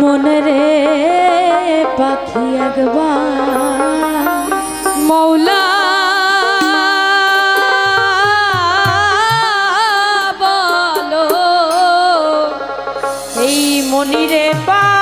মন রে পাখি একবার। মৌলা বলো এই মনিরে পাখি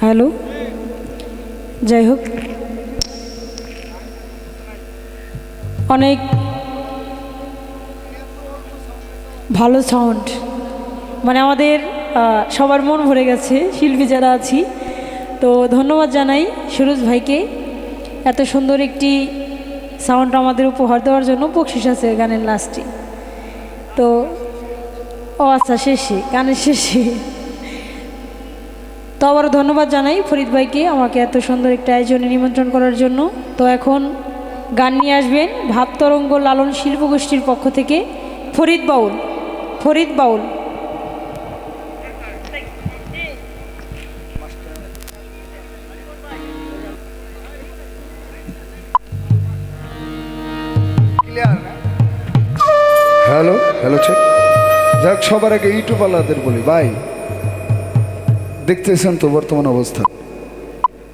হ্যালো? যাই হোক। অনেক ভালো সাউন্ড মানে আমাদের সবার মন ভরে গেছে, শিল্পী যারা আছি। তো ধন্যবাদ জানাই সুরজ ভাইকে। এত সুন্দর একটি সাউন্ড আমাদের উপহার দেওয়ার জন্য বকশিস আছে গানের লাস্টে তো, ও আচ্ছা শেষে, গানের শেষে। তো আবারও ধন্যবাদ জানাই ফরিদ ভাইকে আমাকে এত সুন্দর একটা আয়োজনে নিমন্ত্রণ করার জন্য। তো এখন গান নিয়ে আসবেন ভাবতরঙ্গ লালন শিল্পগোষ্ঠীর পক্ষ থেকে ফরিদ বাউল ফরিদ বাউল। হ্যালো হ্যালো যাক, সবার আগে ইউটিউবওয়ালাদের বলি ভাই দেখতেছেন তো বর্তমান অবস্থা।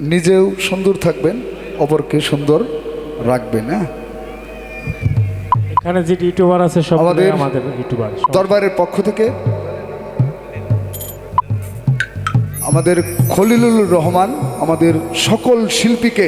নিজেও সুন্দর থাকবেন অপরকে সুন্দর রাখবেন হ্যাঁ? এখানে যে ইউটিউবার আছে সব আমাদের- আমাদের ইউটিউবার দরবারের পক্ষ থেকে আমাদের খলিলুল রহমান আমাদের সকল শিল্পীকে